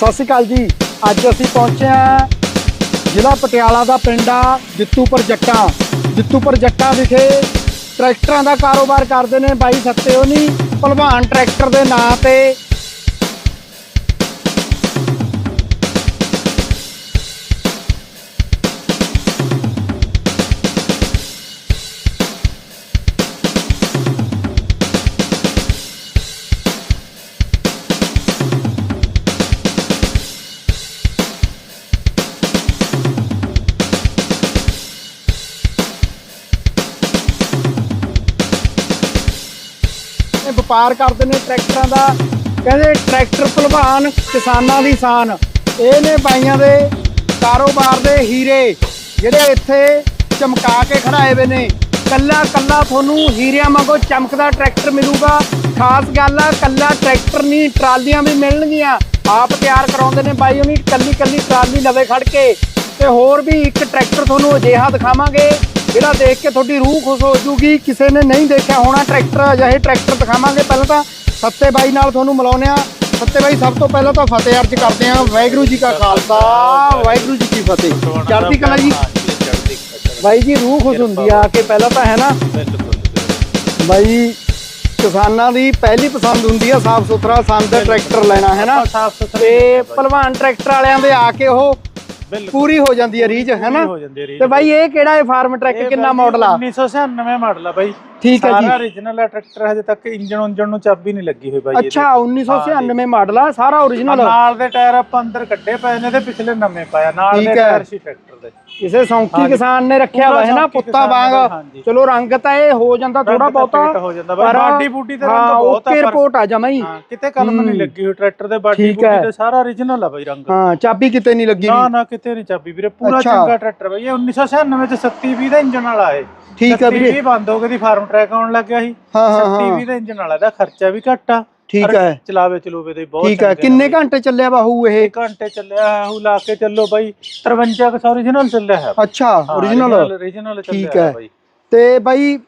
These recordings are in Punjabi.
ਸਤਿ ਸ਼੍ਰੀ ਅਕਾਲ ਜੀ। ਅੱਜ ਅਸੀਂ ਪਹੁੰਚੇ ਹਾਂ ਜ਼ਿਲ੍ਹਾ ਪਟਿਆਲਾ ਦਾ ਪਿੰਡ ਆ ਜਿੱਤੂਪੁਰ ਜੱਟਾਂ। ਜਿੱਤੂਪੁਰ ਜੱਟਾਂ ਵਿਖੇ ਟਰੈਕਟਰਾਂ ਦਾ ਕਾਰੋਬਾਰ ਕਰਦੇ ਨੇ। ਬਾਈ ਸੱਤੇ ਹੋਣੀ ਭਲਵਾਨ ਟਰੈਕਟਰ ਦੇ ਨਾਂ ਤੇ ਵਪਾਰ ਕਰਦੇ ਨੇ ਟਰੈਕਟਰਾਂ ਦਾ, ਕਹਿੰਦੇ ਟਰੈਕਟਰ ਭਲਵਾਨ ਕਿਸਾਨਾਂ ਦੀ ਸ਼ਾਨ। ਇਹ ਨੇ ਬਾਈਆਂ ਦੇ ਕਾਰੋਬਾਰ ਦੇ ਹੀਰੇ, ਜਿਹੜੇ ਇੱਥੇ ਚਮਕਾ ਕੇ ਖੜਾਏ ਹੋਏ ਨੇ। ਕੱਲਾ ਕੱਲਾ ਤੁਹਾਨੂੰ ਹੀਰਿਆਂ ਵਾਂਗੂ ਚਮਕਦਾ ਟਰੈਕਟਰ ਮਿਲੂਗਾ। ਖਾਸ ਗੱਲ ਆ, ਕੱਲਾ ਟਰੈਕਟਰ ਨਹੀਂ, ਟਰਾਲੀਆਂ ਵੀ ਮਿਲਣਗੀਆਂ। ਆਪ ਤਿਆਰ ਕਰਾਉਂਦੇ ਨੇ ਬਾਈ ਉਹਨੀ, ਕੱਲੀ ਕੱਲੀ ਟਰਾਲੀ ਲਵੇ ਖੜ ਕੇ। ਤੇ ਹੋਰ ਵੀ ਇੱਕ ਟਰੈਕਟਰ ਤੁਹਾਨੂੰ ਅਜਿਹਾ ਦਿਖਾਵਾਂਗੇ। ਜਿਹੜਾ ਦੇਖ ਕੇ ਤੁਹਾਡੀ ਰੂਹ ਖੁਸ਼ ਹੋ ਜੂਗੀ ਕਿਸੇ ਨੇ ਨਹੀਂ ਦੇਖਿਆ ਹੋਣਾ ਟਰੈਕਟਰ ਅਜਿਹੇ ਟਰੈਕਟਰ ਦਿਖਾਵਾਂਗੇ। ਪਹਿਲਾਂ ਤਾਂ ਸੱਤੇ ਬਾਈ ਨਾਲ ਤੁਹਾਨੂੰ ਮਿਲਾਉਂਦੇ ਆ ਸੱਤੇ ਬਾਈ ਸਭ ਤੋਂ ਪਹਿਲਾਂ ਤਾਂ ਫਤਿਹ ਅਰਜ ਕਰਦੇ ਆ ਵਾਹਿਗੁਰੂ ਜੀ ਕਾ ਖਾਲਸਾ ਵਾਹਿਗੁਰੂ ਜੀ ਕੀ ਫਤਿਹ। ਚੜ੍ਹਦੀ ਕਲਾ ਜੀ। ਬਾਈ ਜੀ ਰੂਹ ਖੁਸ਼ ਹੁੰਦੀ ਆ ਕਿ ਪਹਿਲਾਂ ਤਾਂ ਹੈ ਨਾ? ਬਾਈ ਕਿਸਾਨਾਂ ਦੀ ਪਹਿਲੀ ਪਸੰਦ ਹੁੰਦੀ ਆ ਸਾਫ਼ ਸੁਥਰਾ ਸੰਦ ਟਰੈਕਟਰ ਲੈਣਾ ਹੈ ਨਾ? ਸਾਫ਼ ਸੁਥਰਾ ਤੇ ਭਲਵਾਨ ਟਰੈਕਟਰ ਵਾਲਿਆਂ ਦੇ ਆ ਕੇ ਉਹ ਪੂਰੀ ਹੋ ਜਾਂਦੀ ਹੈ ਰੀਝ ਹੈ ਨਾ? ਹੋ ਜਾਂਦੀ ਹੈ ਰੀਝ। ਤੇ ਬਾਈ ਇਹ ਕਿਹੜਾ ਹੈ ਫਾਰਮ ਟਰੈਕ ਕਿੰਨਾ ਮਾਡਲ ਆ? 1996 ਮਾਡਲ ਆ ਬਾਈ। ਠੀਕ ਹੈ ਜੀ। ਸਾਰਾ origignal ਹੈ ਟਰੈਕਟਰ ਹਜੇ ਤੱਕ ਇੰਜਨ ਉਂਜਨ ਨੂੰ ਚਾਬੀ ਨਹੀਂ ਲੱਗੀ ਹੋਈ ਬਾਈ। ਅੱਛਾ 1996 ਮਾਡਲ ਆ ਸਾਰਾ ਓਰੀਜਨਲ ਨਾਲ ਦੇ ਟਾਇਰ ਆਪਾਂ ਅੰਦਰ ਕੱਢੇ ਪਏ ਨੇ ਤੇ ਪਿਛਲੇ ਨਵੇਂ ਪਾਇਆ ਨਾਲ ਦੇ ਹੈ। ਟਾਇਰ ਸੀ ਟਰੈਕਟਰ ਦੇ ਕਿਸੇ ਸੌਂਕੀ। ਕਿਸਾਨ ਨੇ ਰੱਖਿਆ ਵਾ ਹੈ ਨਾ ਪੁੱਤਾ ਵਾਂਗ। ਚਲੋ ਰੰਗ ਤਾਂ ਇਹ ਹੋ ਜਾਂਦਾ ਥੋੜਾ ਬਹੁਤਾ ਹੋ ਜਾਂਦਾ ਬਾਡੀ ਬੂਡੀ ਤੇ ਰੰਗ ਹਾਂ, ਬਹੁਤ ਆ ਰਿਪੋਰਟ ਆ ਜਮਾ ਹੀ ਹਾਂ ਕਿਤੇ ਕਲਮ ਨਹੀਂ ਲੱਗੀ ਹੋਈ ਟਰੈਕਟਰ ਦੇ ਬਾਡੀ ਹੈ। ਬੂਡੀ ਤੇ ਸਾਰਾ origignal ਆ ਬਾਈ ਰੰਗ ਹਾਂ ਚਾਬੀ ਕਿਤੇ ਨਹੀਂ ਲੱਗੀ ਨਾ ਨਾ ਕਿਤੇ ਨਹੀਂ ਚਾਬੀ ਵੀਰੇ ਪੂਰਾ। ਚੰਗਾ ਟਰੈਕਟਰ ਬਾਈ ਇਹ 1996 ਚ 37 20 ਦਾ ਇੰਜਨ ਵਾਲਾ ਏ ਠੀਕ ਹੈ ਵੀਰੇ। 30 ਬੰਦ ਹੋ ਗਈ ਦੀ ਫਾਰਮ ਟਰੈਕ ਆਉਣ ਲੱਗ ਗਿਆ ਸੀ। ਹਾਂ ਹਾਂ 37 ਹਾਂ। 20 ਦਾ ਇੰਜਨ ਵਾਲਾ ਦਾ ਖਰਚਾ ਵੀ ਘੱਟ ਆ। ਠੀਕ ਹੈ। ਚਲਾਵੇ ਚਲੂਵੇ ਦੇ ਬਹੁਤ ਠੀਕ ਹੈ। ਕਿੰਨੇ ਘੰਟੇ ਚੱਲਿਆ ਬਾਹੂ ਇਹ। ਘੰਟੇ ਚੱਲਿਆ ਹੈ ਲਾ ਕੇ ਚੱਲੋ ਬਾਈ। 53 ਕ origignal ਚੱਲਿਆ ਹੈ ਅੱਛਾ ਓਰੀਜਨਲ origignal ਠੀਕ ਚੱਲਿਆ। ਹੈ। ਬਾਈ। ਤੇ ਬਾਈ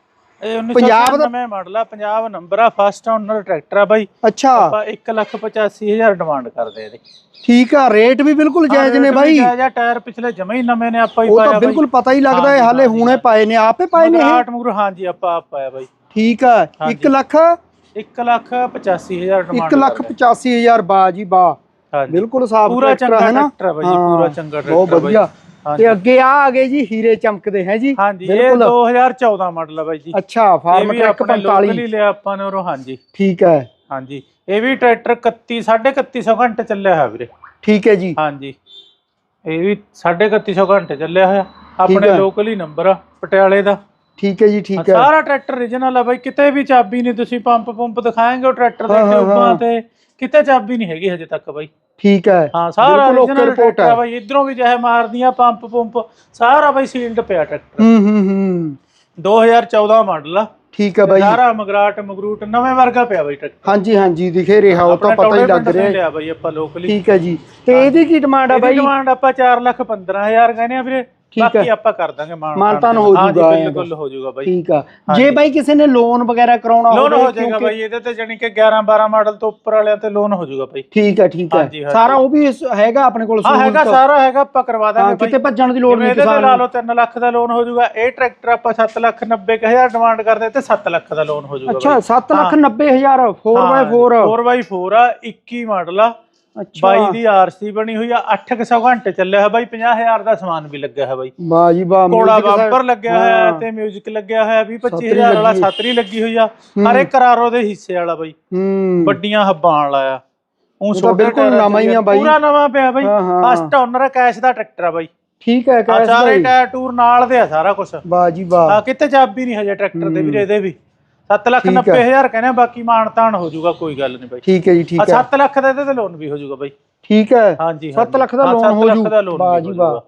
ਇਹ ਪੰਜਾਬ ਦਾ- 1999 ਮਾਡਲ ਆ ਪੰਜਾਬ ਨੰਬਰ ਆ ਫਸਟ ਓਨਰ ਟਰੈਕਟਰ ਆ ਬਾਈ। ਅੱਛਾ। ਆਪਾਂ 185000 ਡਿਮਾਂਡ ਕਰਦੇ ਇਹਦੀ। ਠੀਕ ਆ ਰੇਟ ਵੀ ਬਿਲਕੁਲ ਜਾਇਜ਼ ਨੇ ਬਾਈ। ਜਾਇਜ਼ ਟਾਇਰ ਪਿਛਲੇ ਜਮੇ ਹੀ ਨਵੇਂ ਨੇ ਆਪਾਂ ਹੀ ਉਹ ਪਾਇਆ ਤਾਂ ਬਿਲਕੁਲ ਪਤਾ ਹੀ ਲੱਗਦਾ ਹੈ ਹਾਲੇ ਹੁਣੇ ਪਾਏ ਨੇ ਆਪੇ ਪਾਏ ਨੇ ਇਹ? ਮਗਰ ਹਾਂਜੀ ਆਪਾਂ ਆਪ ਪਾਇਆ ਬਾਈ। ਠੀਕ ਆ ਹਾਂਜੀ। 1 ਲੱਖ? 1 ਲੱਖ 85000 ਡਿਮਾਂਡ 1 ਲੱਖ 85000 ਬਾ ਜੀ ਬਾ ਹਾਂਜੀ। ਬਿਲਕੁਲ ਸਾਫ਼ ਟਰੈਕਟਰ ਹੈ ਨਾ? ਆ ਪੂਰਾ ਚੰਗਾ ਬਹੁਤ ਟਰੈਕਟਰ ਬਾਈ। ਵਧੀਆ। ਹਾਂਜੀ। ਤੇ ਅੱਗੇ ਆ ਆ ਗਏ ਜੀ ਹੀਰੇ ਚਮਕਦੇ ਹੈ ਜੀ। ਹਾਂਜੀ ਇਹ ਬਿਲਕੁਲ। 2014 ਮਾਡਲ ਬਾਈ ਜੀ। ਅੱਛਾ ਫਾਰਮ ਟਰੈਕ ਆਪਣੇ ਲੋਕਲ 45 ਹੀ ਲਿਆ ਆਪਾਂ ਨੇ ਉਰੋਂ ਹਾਂਜੀ। ਠੀਕ ਹੈ। ਹਾਂਜੀ। ਇਹ ਵੀ ਟਰੈਕਟਰ 31 3150 ਘੰਟੇ ਚੱਲਿਆ ਹੋਇਆ ਵੀਰੇ। ਠੀਕ ਹੈ ਜੀ। ਹਾਂਜੀ। ਇਹ ਵੀ 3150 ਘੰਟੇ ਚੱਲਿਆ ਹੋਇਆ। ਆਪਣੇ ਹੈ। ਲੋਕਲ ਹੀ ਨੰਬਰ ਆ ਪਟਿਆਲੇ ਦਾ। ਠੀਕ ਹੈ ਜੀ ਠੀਕ ਹੈ ਸਾਰਾ ਟਰੈਕਟਰ origignal ਆ ਬਾਈ। ਕਿਤੇ ਵੀ ਚਾਬੀ ਨਹੀਂ ਤੁਸੀਂ ਪੰਪ ਪੰਪ ਦਿਖਾਏਂਗੇ ਉਹ ਟਰੈਕਟਰ ਦੇ ਹਾਂ, ਹਾਂ, ਟਿਊਬਾਂ ਹਾਂ। ਤੇ। ਕਿਤੇ ਚਾਬੀ ਨਹੀਂ ਹੈਗੀ ਹਜੇ ਤੱਕ ਬਾਈ। ਠੀਕ ਹੈ। ਹਾਂ ਸਾਰਾ ਬਿਲਕੁਲ ਆ ਹੈ। ਬਾਈ ਇਧਰੋਂ ਵੀ ਚਾਹੇ ਮਾਰਦੀਆਂ ਪੰਪ ਪੰਪ ਸਾਰਾ ਬਾਈ ਸੀਲਡ ਪਿਆ ਟਰੈਕਟਰ ਹੂੰ ਹੂੰ ਹੂੰ। 2014 ਮਾਡਲ ਆ। ਠੀਕ ਹੈ ਬਾਈ। ਸਾਰਾ ਮਗਰਾਟ ਮਗਰੂਟ ਨਵੇਂ ਵਰਗਾ ਪਿਆ ਬਾਈ ਟਰੈਕਟਰ ਹਾਂਜੀ ਹਾਂਜੀ ਦਿਖੇ ਰਿਹਾ ਉਹ ਤਾਂ ਪਤਾ ਹੀ ਲੱਗ ਰਿਹਾ। ਹੈ। ਲਿਆ ਬਾਈ ਆਪਾਂ ਲੋਕਲੀ ਠੀਕ ਹੈ ਜੀ। ਤੇ ਇਹਦੀ ਕੀ ਡਿਮਾਂਡ ਆ ਬਾਈ? ਡਿਮਾਂਡ ਆਪਾਂ 4 ਲੱਖ 15000 ਕਹਿੰਦੇ ਆ ਵੀਰੇ। ਠੀਕ ਹੈ। ਬਾਕੀ ਆਪਾਂ ਕਰ ਦਾਂਗੇ ਮਾਨ ਮਾਨਤਾਨ ਹੋ ਹਾਂਜੀ, ਜਾਊਗਾ ਐਂ ਬਿਲਕੁਲ ਹੋ ਜਾਊਗਾ ਬਾਈ। ਠੀਕ ਆ। ਜੇ ਬਾਈ ਕਿਸੇ ਨੇ ਲੋਨ ਵਗੈਰਾ ਕਰਾਉਣਾ ਲੋਨ ਹੋਵੇ ਹੋ ਜਾਏਗਾ ਬਾਈ ਇਹਦੇ ਤੇ ਜਾਨੀ ਕਿ 11 12 ਮਾਡਲ ਤੋਂ ਉੱਪਰ ਵਾਲਿਆਂ ਤੇ ਲੋਨ ਹੋ ਜਾਊਗਾ ਬਾਈ। ਠੀਕ ਹੈ ਠੀਕ ਹਾਂਜੀ, ਹਾਂਜੀ। ਸਾਰਾ ਉਹ ਵੀ ਹੈਗਾ ਆਪਣੇ ਕੋਲ ਹਾਂ ਹੈਗਾ ਸਹੂਲਤ। ਸਾਰਾ ਹੈਗਾ ਆਪਾਂ ਕਰਵਾ ਦਾਂਗੇ ਕਿਤੇ ਭੱਜਣ ਦੀ ਲੋੜ ਨਹੀਂ ਇਹਦੇ ਤੇ ਕਿਸਾਨ ਲਾ ਨੂੰ। ਲਓ 3 ਲੱਖ ਦਾ ਲੋਨ ਹੋ ਜਾਊਗਾ ਇਹ ਟਰੈਕਟਰ ਆਪਾਂ 7 ਲੱਖ 90 ਕੁ ਹਜ਼ਾਰ ਡਿਮਾਂਡ ਕਰਦੇ ਤੇ 7 ਲੱਖ ਦਾ ਲੋਨ ਹੋ ਜਾਊਗਾ ਅੱਛਾ 7 ਲੱਖ 90 ਹਜ਼ਾਰ 4x4 4x4 ਆ 21 ਮਾਡਲ ਆ। ਅੱਛਾ। 22 ਦੀ ਆਰਸੀ ਬਣੀ ਹੋਈ ਆ 800 ਘੰਟੇ ਚੱਲਿਆ ਹੈ ਬਾਈ 50000 ਦਾ ਸਮਾਨ ਵੀ ਲੱਗਿਆ ਹੈ ਬਾਈ। ਵਾਹ ਜੀ ਵਾਹ ਕੋੜਾ music ਬੰਪਰ ਲੱਗਿਆ ਹੋਇਆ ਹੈ। ਹਾਂ। ਤੇ 뮤직 ਲੱਗਿਆ ਹੋਇਆ 20 ਛਤਰੀ 25000 ਵਾਲਾ ਲੱਗੀ। ਹੈ। ਛਤਰੀ ਲੱਗੀ ਹੋਈ ਆ। ਹਰ ਇੱਕ ਕਰਾਰੋ ਦੇ ਹਿੱਸੇ ਵਾਲਾ ਬਾਈ। ਹੂੰ। ਵੱਡੀਆਂ ਹੱਬਾਂ ਵਾਲਾ ਆ। ਉਹ ਤਾਂ ਬਿਲਕੁਲ ਨਵਾਂ ਹੀ ਆ ਬਾਈ। ਪੂਰਾ ਨਵਾਂ ਪਿਆ ਬਾਈ। ਹਾਂ, ਹਾਂ। ਫਸਟ ਓਨਰ ਕੈਸ਼ ਦਾ ਟਰੈਕਟਰ ਆ ਬਾਈ। ਠੀਕ ਹੈ ਆ ਕੈਸ਼ ਸਾਰੇ ਬਾਈ ਟਾਇਰ ਟੂਰ ਨਾਲ ਦੇ ਆ ਸਾਰਾ ਕੁਝ ਵਾਹ ਜੀ ਵਾਹ। ਆ ਕਿਤੇ ਚਾਬੀ ਨਹੀਂ ਹਜੇ ਟਰੈਕਟਰ ਦੇ ਵੀਰੇ ਇਹਦੇ ਵੀ। 7 ਲੱਖ ਠੀਕ ਹੈ। 90 ਹਜ਼ਾਰ ਕਹਿੰਦੇ ਆ, ਬਾਕੀ ਮਾਨ ਤਾਨ ਹੋ ਜਾਊਗਾ ਕੋਈ ਗੱਲ ਨਹੀਂ ਬਾਈ। ਠੀਕ ਹੈ ਜੀ ਠੀਕ ਹੈ। 7 ਲੱਖ ਦਾ ਇਹਦੇ ਤੇ ਲੋਨ ਵੀ ਹੋ ਜਾਊਗਾ ਬਾਈ। ਠੀਕ ਹੈ। ਹਾਂਜੀ 7 ਲੱਖ ਦਾ ਲੋਨ ਹੋ ਜੂ। ਦਾ ਵਾਹ ਜੀ ਵਾਹ।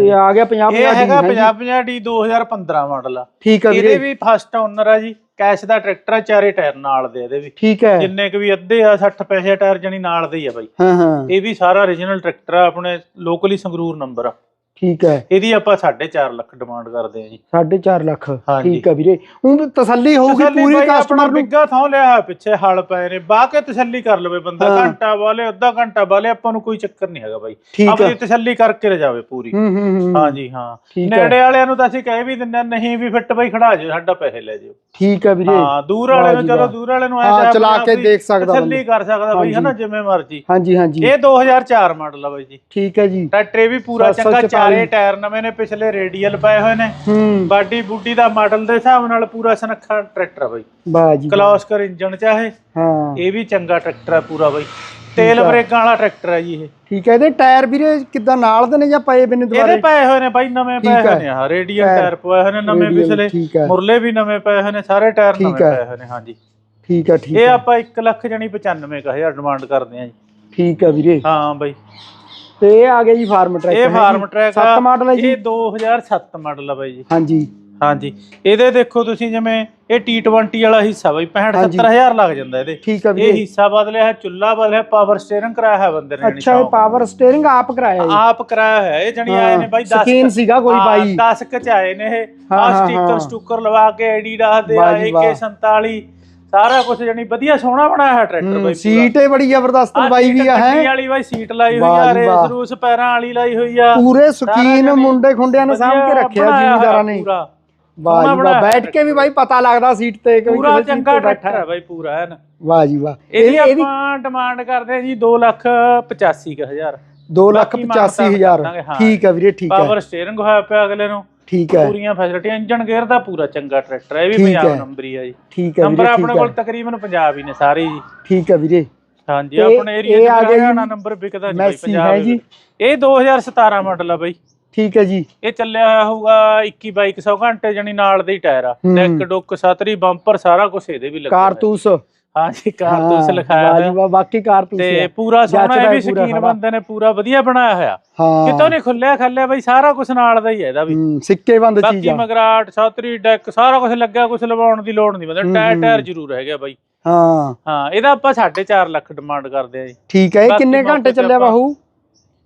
ਇਹ ਆ ਗਿਆ 50 ਇਹ 50 ਹੈਗਾ 50 50 ਡੀ 2015 ਮਾਡਲ ਆ। ਠੀਕ ਹੈ ਇਹਦੇ ਵੀਰੇ। ਵੀ ਫਸਟ ਓਨਰ ਆ ਜੀ। ਕੈਸ਼ ਦਾ ਟਰੈਕਟਰ ਆ ਚਾਰੇ ਟਾਇਰ ਨਾਲ ਦੇ ਇਹਦੇ ਵੀ। ਠੀਕ ਹੈ। ਜਿੰਨੇ ਕੁ ਵੀ ਅੱਧੇ ਆ 60 ਪੈਸੇ ਟਾਇਰ ਜਣੀ ਨਾਲ ਦੇ ਹੀ ਆ ਬਾਈ। ਹਾਂ ਹਾਂ। ਇਹ ਵੀ ਸਾਰਾ origignal ਟਰੈਕਟਰ ਆ ਆਪਣੇ ਲੋਕਲੀ ਸੰਗਰੂਰ ਨੰਬਰ ਆ। ਠੀਕ ਹੈ। ਇਹਦੀ ਆਪਾਂ 4.5 ਲੱਖ ਡਿਮਾਂਡ ਕਰਦੇ ਆ ਜੀ। 4.5 ਲੱਖ। ਹਾਂਜੀ। ਠੀਕ ਹੈ ਵੀਰੇ। ਹੁਣ ਤਸੱਲੀ ਹੋਊਗੀ ਤਸੱਲੀ ਪੂਰੀ ਬਾਈ ਆਪਣਾ ਕਸਟਮਰ ਨੂੰ। ਬਿੱਗਾ ਥਾਂ ਲਿਆ ਹੋਇਆ ਪਿੱਛੇ ਹਲ ਪਏ ਨੇ। ਬਾਹ ਕੇ ਤਸੱਲੀ ਕਰ ਲਵੇ ਬੰਦਾ। ਹਾਂ। ਘੰਟਾ ਵਾਲੇ ਅੱਧਾ ਘੰਟਾ ਵਾਲੇ ਆਪਾਂ ਨੂੰ ਕੋਈ ਚੱਕਰ ਨਹੀਂ ਹੈਗਾ ਬਾਈ। ਠੀਕ ਆਪਣੀ ਹੈ ਤਸੱਲੀ ਕਰਕੇ ਰਜਾਵੇ ਪੂਰੀ। ਹੂੰ ਹੂੰ ਹੂੰ। ਹਾਂਜੀ ਹਾਂ। ਠੀਕ ਹੈ। ਨੇੜੇ ਵਾਲਿਆਂ ਨੂੰ ਤਾਂ ਅਸੀਂ ਕਹਿ ਵੀ ਦਿੰਦੇ ਹਾਂ, ਨਹੀਂ ਵੀ ਫਿੱਟ ਬਾਈ ਖੜਾ ਜਾਓ ਸਾਡਾ ਪੈਸੇ ਲੈ ਜਾਓ। ਠੀਕ ਹੈ ਵੀਰੇ। ਹਾਂ ਦੂਰ ਵਾਲੇ ਨੂੰ ਚਲੋ। ਦੂਰ ਵਾਲੇ ਨੂੰ ਐਂ ਹਾਂ, ਤਾਂ ਚਲਾ ਆਪਣੀ ਕੇ ਦੇਖ ਸਕਦਾ ਤਸੱਲੀ ਬੰਦਾ। ਕਰ ਸਕਦਾ ਬਾਈ ਹਾਂਜੀ। ਹਨਾ ਜਿਵੇਂ ਮਰਜ਼ੀ। ਹਾਂਜੀ ਹਾਂਜੀ। ਇਹ 2004 ਮਾਡਲ ਆ ਬਾਈ ਜੀ। ਠੀਕ ਹੈ ਜੀ। ਟਰੈਕਟਰ ਇਹ ਵੀ ਪੂਰਾ 744 ਚੰਗਾ ਚਾਰੇ ਟਾਇਰ ਨਵੇਂ ਨੇ ਪਿਛਲੇ ਰੇਡੀਅਲ ਪਏ ਹੋਏ ਨੇ। ਹੂੰ। ਬਾਡੀ ਬੁੱਡੀ ਦਾ ਮਾਡਲ ਦੇ ਹਿਸਾਬ ਨਾਲ ਪੂਰਾ ਸਨੱਖਾ ਟਰੈਕਟਰ ਆ ਬਾਈ। ਵਾਹ ਜੀ। ਕਲੌਸਕਰ ਇੰਜਨ ਚਾਹੇ ਹਾਂ। ਇਹ ਵੀ ਚੰਗਾ ਟਰੈਕਟਰ ਆ ਪੂਰਾ ਬਾਈ। ਤੇਲ। ਬ੍ਰੇਕਾਂ ਵਾਲਾ ਟਰੈਕਟਰ ਆ ਜੀ ਇਹ। ਠੀਕ ਹੈ ਇਹਦੇ ਟਾਇਰ ਵੀਰੇ ਕਿੱਦਾਂ ਨਾਲ ਦੇ ਨੇ ਜਾਂ ਪਏ ਬਿਨੇ ਇਹਦੇ ਦੁਬਾਰੇ? ਪਏ ਹੋਏ ਨੇ ਬਾਈ ਨਵੇਂ ਪਏ ਹੈ। ਹੋਏ ਨੇ ਆ। ਰੇਡੀਅਲ ਟਾਇਰ, ਪਏ ਹੋਏ ਨੇ ਨਵੇਂ ਪਿਛਲੇ। ਹੈ ਮੁਰਲੇ ਵੀ ਨਵੇਂ ਪਏ ਹੋਏ ਨੇ ਸਾਰੇ ਟਾਇਰ ਨਵੇਂ ਹੈ। ਪਏ ਹੋਏ ਨੇ ਹਾਂਜੀ। ਠੀਕ ਹੈ ਠੀਕ ਇਹ ਹੈ ਆਪਾਂ 1 ਲੱਖ ਜਣੀ 95000 ਡਿਮਾਂਡ ਕਰਦੇ ਆ ਜੀ। ਠੀਕ ਹੈ ਵੀਰੇ। ਹਾਂ ਬਾਈ। ਤੇ ਇਹ ਆ ਗਿਆ ਜੀ ਫਾਰਮ ਟਰੈਕ ਇਹ ਫਾਰਮ ਟਰੈਕ ਸੱਤ ਮਾਡਲ ਹੈ ਜੀ। ਇਹ 2007 ਮਾਡਲ ਆ ਬਾਈ ਜੀ। ਹਾਂਜੀ। ਹਾਂਜੀ। ਇਹਦੇ ਦੇਖੋ ਤੁਸੀਂ ਜਿਵੇਂ ਇਹ T20 ਵਾਲਾ ਹਿੱਸਾ ਬਾਈ 65 ਹਾਂਜੀ। 70000 ਲੱਗ ਜਾਂਦਾ ਇਹਦੇ। ਠੀਕ ਹੈ ਇਹ ਵੀਰੇ ਹਿੱਸਾ ਬਦਲਿਆ ਹੈ ਚੁੱਲਾ ਬਦਲਿਆ ਪਾਵਰ ਸਟੀਅਰਿੰਗ ਕਰਾਇਆ ਹੈ ਬੰਦੇ ਨੇ ਅੱਛਾ ਇਹ ਪਾਵਰ ਸਟੀਅਰਿੰਗ ਆਪ ਕਰਾਇਆ ਜੀ। ਆਪ ਕਰਾਇਆ ਹੈ ਇਹ ਜਣੀ ਆਏ ਨੇ ਬਾਈ 10 ਸਕੀਨ ਸੀਗਾ ਕੋਈ ਬਾਈ। 10 ਕ ਚ ਆਏ ਨੇ ਇਹ। ਹਾਂ, ਆ ਹਾਂ, ਸਟicker ਹਾਂ। ਸਟੂਕਰ ਲਵਾ ਕੇ ਐਡੀਡਾਸ ਦੇ ਵਾਹ ਆ ਜੀ ਵਾਹ। AK47 ਸਾਰਾ ਕੁਝ ਜਣੀ ਵਧੀਆ ਸੋਹਣਾ ਬਣਾਇਆ ਹੈ ਟਰੈਕਟਰ ਬਾਈ। ਸੀਟ ਇਹ ਬੜੀ ਜ਼ਬਰਦਸਤ ਬਾਈ ਵੀ ਆ ਹੈ? ਵਾਲੀ ਬਾਈ ਸੀਟ ਲਾਈ ਹੋਈ ਆ ਰੇਸ। ਰੂਸ ਪੈਰਾਂ ਵਾਲੀ ਲਾਈ ਹੋਈ ਆ। ਪੂਰੇ ਸਕੀਨ ਮੁੰਡੇ ਖੁੰਡਿਆਂ ਨੇ ਸਾਂਭ ਕੇ ਰੱਖਿਆ ਜ਼ਿਮੀਦਾਰਾਂ ਨੇ। ਵਾਹ ਜੀ ਵਾਹ। ਬੈਠ ਕੇ ਵੀ ਬਾਈ ਪਤਾ ਲੱਗਦਾ ਸੀਟ ਤੇ ਕਿ ਪੂਰਾ ਚੰਗਾ ਟਰੈਕਟਰ ਹੈ ਬਾਈ ਪੂਰਾ ਹੈ ਨਾ ਵਾਹ ਜੀ ਵਾਹ। ਇਹਦੀ ਆਪਾਂ ਡਿਮਾਂਡ ਕਰਦੇ ਜੀ 2 ਲੱਖ 85 ਹਜ਼ਾਰ। 2 ਲੱਖ ਬਾਕੀ ਮਾਨਤਾਨ 85 ਹਜ਼ਾਰ। ਕਰਾਂਗੇ, ਹਾਂ। ਠੀਕ ਹੈ ਵੀਰੇ ਠੀਕ ਹੈ। ਪਾਵਰ ਸਟੀਅਰਿੰਗ ਹੋਇਆ ਪਿਆ ਅਗਲੇ ਨੂੰ। ਠੀਕ ਹੈ। ਪੂਰੀਆਂ ਫੈਸਿਲਿਟੀਆਂ ਇੰਜਨ ਗੇਅਰ ਦਾ ਪੂਰਾ ਚੰਗਾ ਟਰੈਕਟਰ ਹੈ ਇਹ ਵੀ ਠੀਕ ਪੰਜਾਬ ਹੈ। ਨੰਬਰ ਹੀ ਆ ਜੀ। ਠੀਕ ਹੈ ਨੰਬਰ ਵੀਰੇ ਆਪਣੇ ਠੀਕ ਕੋਲ ਹੈ। ਤਕਰੀਬਨ ਪੰਜਾਬ ਹੀ ਨੇ ਸਾਰੇ ਜੀ ਠੀਕ ਹੈ ਵੀਰੇ। ਹਾਂਜੀ ਤੇ ਆਪਣੇ ਏਰੀਆ ਇਹ ਆ ਗਿਆ ਜੀ ਹਰਿਆਣਾ ਨੰਬਰ ਵਿਕਦਾ ਜੀ ਬਾਈ ਮੈਸੀ ਪੰਜਾਬ ਹੈ ਜੀ। ਇਹ 2017 ਮਾਡਲ ਆ ਬਾਈ। ਠੀਕ ਹੈ ਜੀ। ਇਹ ਚੱਲਿਆ ਹੋਇਆ ਹੋਊਗਾ 21 2200 ਘੰਟੇ ਜਣੀ ਨਾਲ ਦੇ ਹੀ ਟਾਇਰ ਆ। ਹੂੰ। ਡੈਕ ਡੁੱਕ ਸਤਰੀ ਬੰਪਰ ਸਾਰਾ ਕੁਝ ਇਹਦੇ ਵੀ ਲੱਗਾ ਹੋਇਆ। ਕਾਰਤੂਸ ਹਾਂਜੀ ਕਾਰਤੂਸ ਹਾਂ, ਲਿਖਾਇਆ ਵਾਹ ਜੀ ਹੋਇਆ। ਬਾਕੀ ਕਾਰਤੂਸ ਤੇ ਪੂਰਾ ਸੋਹਣਾ ਇਹ ਵੀ ਸ਼ਕੀਨ। ਬੰਦੇ ਨੇ ਪੂਰਾ ਵਧੀਆ ਬਣਾਇਆ ਹੋਇਆ। ਕਿਤੋਂ ਨਹੀਂ ਖੁੱਲਿਆ ਖੱਲਿਆ ਬਈ ਸਾਰਾ ਕੁਝ ਨਾਲ ਦਾ ਹੀ ਹੈ ਇਹਦਾ ਵੀ। ਸਿੱਕੇ ਬੰਦ ਚੀਜ਼। ਬਾਕੀ ਮਗਰਾਟ ਛਤਰੀ ਡੈਕ ਸਾਰਾ ਕੁਝ ਲੱਗਿਆ ਕੁਝ ਲਵਾਉਣ ਦੀ ਲੋੜ ਨਹੀਂ ਹੂੰ, ਟਾਇਰ। ਟਾਇਰ ਜ਼ਰੂਰ ਹੈਗਾ ਬਾਈ। ਹਾਂ। ਹਾਂ ਇਹਦਾ ਆਪਾਂ 4.5 ਲੱਖ ਡਿਮਾਂਡ ਕਰਦੇ ਆ ਜੀ। ਠੀਕ ਹੈ ਇਹ ਕਿੰਨੇ ਘੰਟੇ ਚੱਲਿਆ ਬਾਹੂ?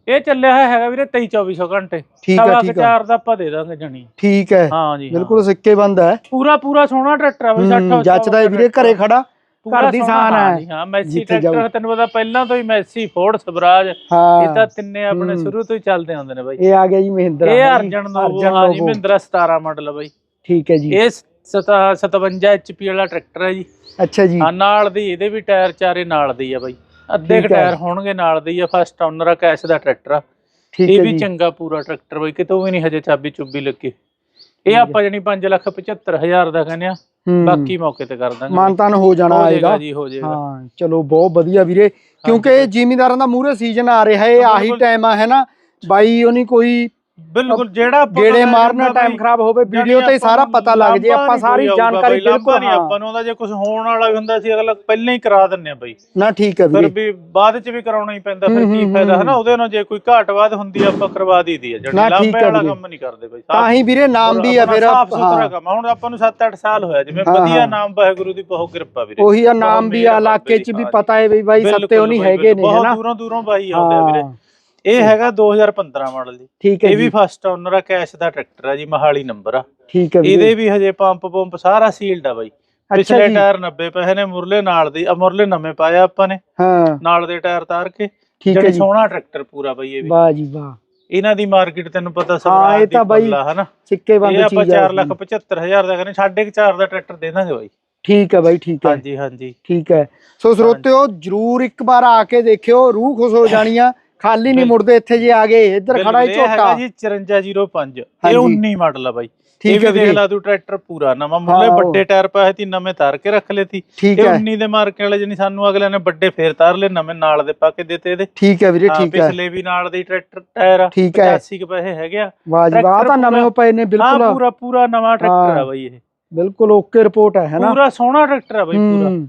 ਇਹ ਚੱਲਿਆ ਹੋਇਆ ਹੈਗਾ ਵੀਰੇ 23 2400 ਘੰਟੇ। ਠੀਕ ਹੈ ਠੀਕ ਹੈ। ਚਾਰ ਦਾ ਆਪਾਂ ਦੇ ਦਾਂਗੇ ਜਣੀ। ਠੀਕ ਹੈ। ਹਾਂ ਜੀ। ਬਿਲਕੁਲ ਸਿੱਕੇ ਬੰਦ ਹੈ। ਪੂਰਾ ਪੂਰਾ ਸੋਹਣਾ ਟਰੈਕਟਰ ਆ ਬਈ 60 ਹੂੰ, ਜੱਚਦਾ ਵੀਰੇ ਘਰੇ ਖੜਾ। ਘਰ ਦੀ ਸ਼ਾਨ ਹਾਂ। ਹੈ। ਮੈਸੀ। ਟਰੈਕਟਰ ਤੈਨੂੰ ਪਤਾ ਪਹਿਲਾਂ ਤੋਂ ਹੀ ਮੈਸੀ ਫੋਰਡ ਸਵਰਾਜ ਇਹ ਤਾਂ ਤਿੰਨੇ ਆਪਣੇ। ਸ਼ੁਰੂ ਤੋਂ ਹੀ ਚੱਲਦੇ ਹੁੰਦੇ ਨੇ ਬਾਈ। ਇਹ ਆ ਗਿਆ ਜੀ ਮਹਿੰਦਰਾ ਇਹ ਅਰਜਨ ਅਰਜਨ ਹਾਂ ਜੀ। ਮਹਿੰਦਰਾ 17 ਮਾਡਲ ਬਾਈ। ਠੀਕ ਹੈ ਜੀ। ਇਹ 57 ਐਚਪੀ ਵਾਲਾ ਟਰੈਕਟਰ ਹੈ ਜੀ। ਅੱਛਾ ਜੀ। ਹਾਂ ਨਾਲ ਦੀ ਇਹਦੇ ਵੀ ਟਾਇਰ ਚਾਰੇ ਨਾਲ ਦੀ ਆ ਬਾਈ। ਅੱਧੇ। ਟਾਇਰ ਹੋਣਗੇ ਨਾਲ ਦੀ ਆ ਫਸਟ ਓਨਰ ਆ ਕੈਸ਼ ਦਾ ਟਰੈਕਟਰ ਆ। ਠੀਕ ਇਹ ਵੀ ਚੰਗਾ ਪੂਰਾ ਟਰੈਕਟਰ ਬਾਈ ਕਿਤੋਂ ਵੀ ਨਹੀਂ ਹਜੇ ਚਾਬੀ ਚੁੱਬੀ ਲੱਗੀ। ਇਹ ਆਪਾਂ ਜਣੀ 5 ਲੱਖ 75 ਹਜ਼ਾਰ ਦਾ ਕਹਿੰਦੇ ਆ। ਹੂੰ, ਬਾਕੀ ਮੌਕੇ ਤੇ ਕਰ ਦਾਂਗੇ ਮਾਨਤਾਨ ਹੋ ਜਾਣਾ ਹੋ ਜੀ ਹੋ ਜਾਏਗਾ। ਹਾਂ ਚਲੋ ਬਹੁਤ ਵਧੀਆ ਵੀਰੇ। ਕਿਉਂਕਿ ਜ਼ਿਮੀਦਾਰਾਂ ਦਾ ਮੂਹਰੇ ਸੀਜ਼ਨ ਆ ਰਿਹਾ ਹੈ ਹਾਂ, ਆਹੀ ਬਿਲਕੁਲ। ਟਾਈਮ ਆ ਹੈ ਨਾ? ਬਾਈ ਉਹਨੀ ਕੋਈ ਬਿਲਕੁਲ ਜਿਹੜਾ ਗੇੜੇ ਨੂੰ ਮਾਰਨਾ ਟਾਈਮ ਬਈ, ਖਰਾਬ ਹੋਵੇ ਵੀਡੀਓ ਤੇ ਸਾਰਾ ਪਤਾ ਲੱਗ ਜੇ ਆਪਾਂ ਨੀ ਸਾਰੀ ਜਾਣਕਾਰੀ ਬਈ, ਬਿਲਕੁਲ ਨੀ ਹਾਂ। ਆਪਾਂ ਨੂੰ ਉਹਦਾ ਜੇ ਕੁਝ ਹੋਣ ਵਾਲਾ ਹੁੰਦਾ ਸੀ ਅਗਲਾ ਪਹਿਲਾਂ ਹੀ ਕਰਾ ਦਿੰਨੇ ਆ ਬਈ। ਨਾ ਠੀਕ ਹੈ ਫਿਰ ਵੀਰੇ। ਵੀ ਬਾਅਦ ਚ ਵੀ ਕਰਾਉਣਾ ਹੀ ਪੈਂਦਾ ਫਿਰ ਕੀ ਫਾਇਦਾ ਹੂੰ। ਹਨਾ? ਉਹਦੇ ਨਾਲ ਜੇ ਕੋਈ ਘਾਟ ਵਾਧ ਹੁੰਦੀ ਆ ਆਪਾਂ ਕਰਵਾ ਦਈਦੀ ਆ ਨਾ, ਜਿਹੜੀ ਲਾਂਭੇ ਵਾਲਾ। ਕੰਮ ਨਹੀਂ ਕਰਦੇ ਬਈ ਤਾਂ ਹੀ ਵੀਰੇ ਨਾਮ ਵੀ ਆ ਫਿਰ ਸਾਫ਼ ਸੁਥਰਾ ਕੰਮ। ਹੁਣ ਆਪਾਂ ਨੂੰ 7-8 ਸਾਲ ਹੋਇਆ ਜਿਵੇਂ ਵਧੀਆ। ਨਾਮ ਵਾਹਿਗੁਰੂ ਦੀ ਬਹੁਤ ਕਿਰਪਾ ਵੀਰੇ। ਉਹੀ ਆ ਬਹੁਤ ਨਾਮ ਵੀ ਆ ਇਲਾਕੇ ਚ ਵੀ ਪਤਾ ਹੈ ਬਾਈ ਬਿਲਕੁਲ ਸੱਤੇ ਉਹ ਨਹੀਂ ਬਾਈ, ਹੈਗੇ ਨੇ ਬਹੁਤ ਹੈਨਾ? ਦੂਰੋਂ ਦੂਰੋਂ ਬਾਈ ਆਉਂਦੇ ਆ ਵੀਰੇ। ਇਹ ਹੈਗਾ 2015 ਮਾਡਲ ਜੀ। ਠੀਕ ਹੈ ਇਹ ਵੀ ਜੀ। ਫਸਟ ਓਨਰ ਆ ਕੈਸ਼ ਦਾ ਟਰੈਕਟਰ ਆ ਜੀ ਮਹਾਲੀ ਨੰਬਰ ਆ। ਠੀਕ ਹੈ ਇਹਦੇ ਵੀਰੇ ਵੀ ਹਜੇ ਪੰਪ ਪੰਪ ਸਾਰਾ ਸੀਲਡ ਆ ਬਾਈ। ਪਿਛਲੇ ਜੀ। ਟਾਇਰ 90 ਪੈਸੇ ਨੇ ਮੁਰਲੇ ਨਾਲ ਦੀ ਆ ਮੁਰਲੇ ਨਵੇਂ ਪਾਇਆ ਆਪਾਂ ਨੇ। ਹਾਂ। ਨਾਲ ਦੇ ਟਾਇਰ ਤਾਰ ਕੇ। ਠੀਕ ਹੈ ਜਿਹੜੇ ਜੀ। ਸੋਹਣਾ ਟਰੈਕਟਰ ਪੂਰਾ ਬਾਈ ਇਹ ਵੀ। ਵਾਹ ਜੀ ਵਾਹ। ਇਹਨਾਂ ਦੀ ਮਾਰਕੀਟ ਤੈਨੂੰ ਪਤਾ ਹਾਂ, ਇਹ ਦੀ ਤਾਂ ਬਾਈ ਹਨਾ? ਸਿੱਕੇ ਬੰਦ ਆਪਾਂ ਚੀਜ਼ ਆ 4 ਲੱਖ 75 ਹਜ਼ਾਰ ਦਾ ਕਹਿੰਦੇ ਸਾਢੇ ਕੁ ਚਾਰ ਦਾ ਟਰੈਕਟਰ ਦੇ ਦਾਂਗੇ ਬਾਈ। ਠੀਕ ਹੈ ਬਾਈ ਠੀਕ ਹੈ। ਹਾਂਜੀ ਹਾਂਜੀ। ਠੀਕ ਹੈ। ਸੋ ਸਰੋਤਿਓ ਜਰੂਰ ਇੱਕ ਵਾਰ ਆ ਕੇ ਦੇਖਿਓ ਰੂਹ ਖੁਸ਼ ਹੋ ਜਾਣੀ ਆ ਖਾਲੀ ਨਹੀਂ ਮੁੜਦੇ ਇੱਥੇ ਜੇ ਆ ਗਏ ਇੱਧਰ ਖੜਾ ਹੀ ਇਹ ਝੋਟਾ। ਹੈਗਾ ਜੀ 5405 ਇਹ ਹਾਂਜੀ। 19 ਮਾਡਲ ਆ ਬਾਈ। ਇਹ ਠੀਕ ਹੈ ਦੇਖ ਲਾ ਤੂੰ ਟਰੈਕਟਰ ਪੂਰਾ ਨਵਾਂ ਮੁੱਲੇ ਹਾਂ, ਵੱਡੇ ਟਾਇਰ ਪਾਏ ਤੀ ਨਵੇਂ ਤਾਰ ਕੇ ਰੱਖ ਲਏ ਠੀਕ ਇਹ ਹੈ। 19 ਦੇ ਮਾਰਕੇ ਵਾਲੇ ਜਣੀ ਸਾਨੂੰ ਅਗਲੇ ਨੇ ਵੱਡੇ ਫੇਰ ਤਾਰ ਲਏ ਨਵੇਂ ਨਾਲ ਦੇ ਪਾ ਕੇ ਦਿੱਤੇ ਇਹਦੇ। ਠੀਕ ਹੈ ਵੀਰੇ ਹਾਂ, ਠੀਕ ਹੈ। ਪਿਛਲੇ ਵੀ ਨਾਲ ਦੇ ਟਰੈਕਟਰ ਟਾਇਰ ਆ ਠੀਕ ਹੈ। 85 ਕੁ ਪੈਸੇ ਹੈਗੇ ਆ। ਵਾਹ ਜੀ ਵਾਹ ਤਾਂ ਨਵੇਂ ਪਏ ਨੇ ਹਾਂ ਬਿਲਕੁਲ ਪੂਰਾ ਪੂਰਾ ਨਵਾਂ ਟਰੈਕਟਰ ਆ ਹਾਂ। ਬਾਈ ਇਹ। ਬਿਲਕੁਲ ਓਕੇ ਰਿਪੋਰਟ ਹੈ ਹੈਨਾ ਪੂਰਾ ਸੋਹਣਾ ਟਰੈਕਟਰ ਆ ਬਾਈ ਪੂਰਾ। ਹੂੰ,